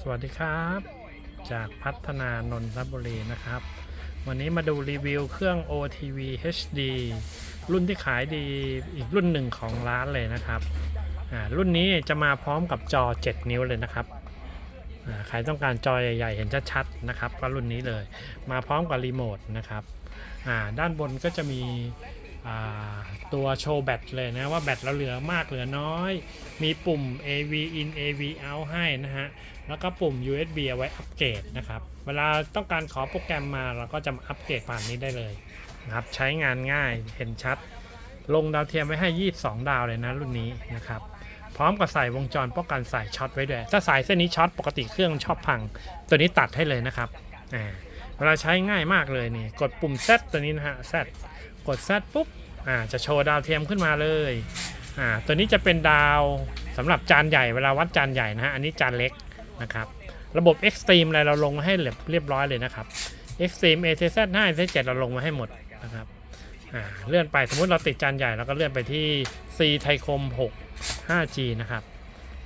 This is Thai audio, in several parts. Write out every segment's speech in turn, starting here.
สวัสดีครับ จากพัฒนานนทบุรีนะครับ วันนี้มาดูรีวิวเครื่อง OTV HD รุ่นที่ขายดีอีกรุ่นหนึ่งของร้านเลยนะครับอ่ารุ่นนี้จะมาพร้อมกับจอ 7 นิ้วเลยนะครับอ่าใครต้องการจอใหญ่ๆ เห็นชัดๆนะครับ ก็รุ่นนี้เลย มาพร้อมกับรีโมทนะครับอ่าด้านบนก็จะมี ตัวโชว์แบตเลยนะว่าแบตเราเหลือมากเหลือน้อย มีปุ่ม AV in AV out ให้นะฮะ แล้วก็ปุ่ม USB เอาไว้อัปเกรดนะครับ เวลาต้องการขอโปรแกรมมาเราก็จะมาอัปเกรดผ่านนี้ได้เลยนะครับ ใช้งานง่ายเห็นชัด ลงดาวเทียมไว้ให้ 22 ดาวเลยนะรุ่นนี้นะครับ พร้อมกับใส่วงจรป้องกันสายช็อตไว้ด้วย ถ้าสายเส้นนี้ช็อตปกติเครื่องชอบพัง ตัวนี้ตัดให้เลยนะครับอ่าเวลาใช้ง่ายมากเลยนี่ กดปุ่ม Z ตัวนี้นะฮะ Z กด Z ปุ๊บอ่าจะโชว์ดาวเทียมขึ้นมาเลยอ่าตัวนี้จะเป็นดาวสำหรับจานใหญ่เวลาวัดจานใหญ่นะฮะอันนี้จานเล็กนะครับระบบ Extreme อะไรเราลงมาให้เรียบร้อยเลยนะครับ Extreme ATZ 5 ATZ 7เราลงมาให้หมดนะครับอ่าเลื่อนไปสมมุติเราติดจานใหญ่เราก็เลื่อนไปที่ C ไทคม 6 5G นะครับ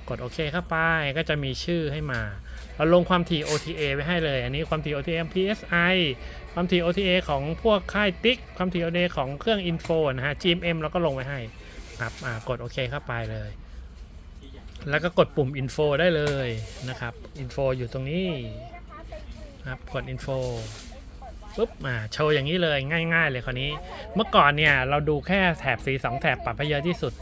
กดโอเคเข้าไปก็จะมีชื่อให้มาเราลงความถี่ OTA ไว้ให้เลย อันนี้ความถี่ OTA PSI ความถี่ OTA ของพวกค่ายติ๊ก ความถี่ OTA ของเครื่อง Info นะฮะ GMM เราก็ลงไว้ให้ครับอ่ากดโอเคเข้าไปเลย แล้วก็กดปุ่ม info ได้เลยนะครับ info อยู่ตรงนี้ครับกด info ปุ๊บอ่าโชว์อย่างนี้เลยง่าย ๆ เลยคราวนี้ เมื่อก่อนเนี่ยเราดูแค่แถบสี2แถบปรับให้เยอะที่สุด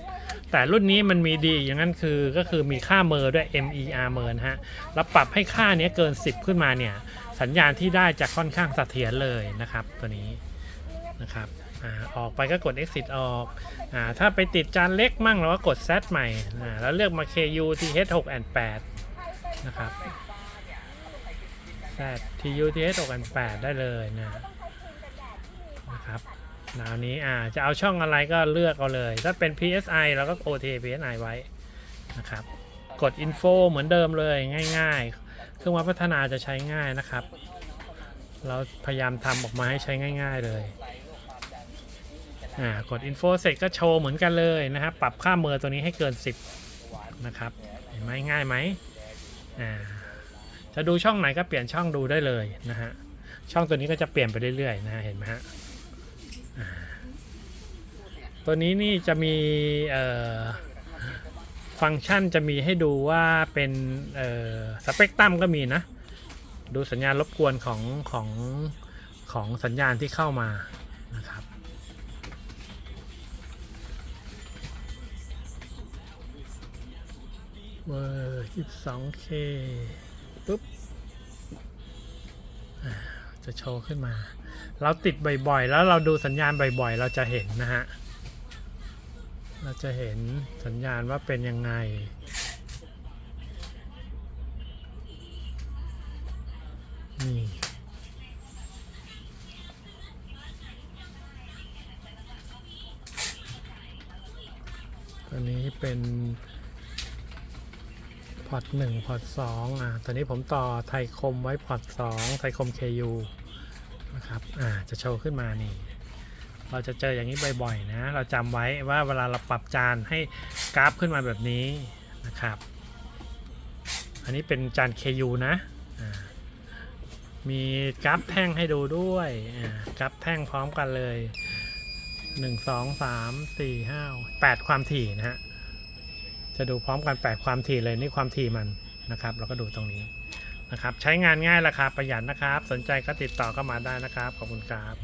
แต่รุ่นนี้มันมีดีอย่างนั้นคือก็คือมีค่าเมอร์ด้วย MER เมอร์นะฮะแล้วปรับให้ค่าเนี้ยเกิน 10 ขึ้นมาเนี่ยสัญญาณที่ได้จะค่อนข้างเสถียรเลยนะครับ ตัวนี้นะครับอ่าออกไปก็กด exit ออกอ่าถ้าไปติดจานเล็กมั่งเราก็กด Z ใหม่อ่าแล้วเลือกมา KU TH 6 and 8นะครับ Z TU TH 6 and 8ได้เลยนะนะครับ แนวนี้อ่าจะเอาช่องอะไรก็เลือกเอาเลย ถ้าเป็น PSI เราก็ OT PSI ไว้นะครับ กด Info เหมือนเดิมเลยง่าย ๆ เครื่องวัดพัฒนาจะใช้ง่ายนะครับ เราพยายามทำออกมาให้ใช้ง่าย ๆเลยอ่ากด info เสร็จก็โชว์เหมือนกันเลยนะครับ ปรับค่าเมอร์ตัวนี้ให้เกิน 10 นะครับ เห็นไหมง่ายไหมอ่าจะดูช่องไหนก็เปลี่ยนช่องดูได้เลยนะฮะช่องตัวนี้ก็จะเปลี่ยนไปเรื่อยๆนะฮะเห็นไหมฮะ ตัวนี้นี่จะมีฟังก์ชันจะมีให้ดูว่าเป็นสเปกตรัมก็มีนะ ดูสัญญาณรบกวนของของของสัญญาณที่เข้ามานะครับเบอร์ 22K ปุ๊บอ่าจะโชว์ขึ้นมา เราติดบ่อยๆ แล้วเราดูสัญญาณบ่อยๆ เราจะเห็นนะฮะ เราจะเห็นสัญญาณว่าเป็นยังไง นี่ ตัวนี้เป็นพอร์ตหนึ่งพอร์ตสองอ่าตอนนี้ผมต่อไทยคมไว้พอร์ตสองไทยคม KU นะครับ อ่า จะโชว์ขึ้นมานี่ เราจะเจออย่างนี้บ่อยๆนะ เราจำไว้ว่าเวลาเราปรับจานให้กราฟขึ้นมาแบบนี้นะครับ อันนี้เป็นจาน KU นะ อ่า มีกราฟแท่งให้ดูด้วย อ่า กราฟแท่งพร้อมกันเลย 1 2 3 4 5 8 ความถี่นะฮะ จะดูพร้อมกันแปดความถี่เลยนี่ความถี่มันนะครับ เราก็ดูตรงนี้ นะครับ ใช้งานง่ายราคาประหยัดนะครับ สนใจก็ติดต่อเข้ามาได้นะครับ ขอบคุณครับ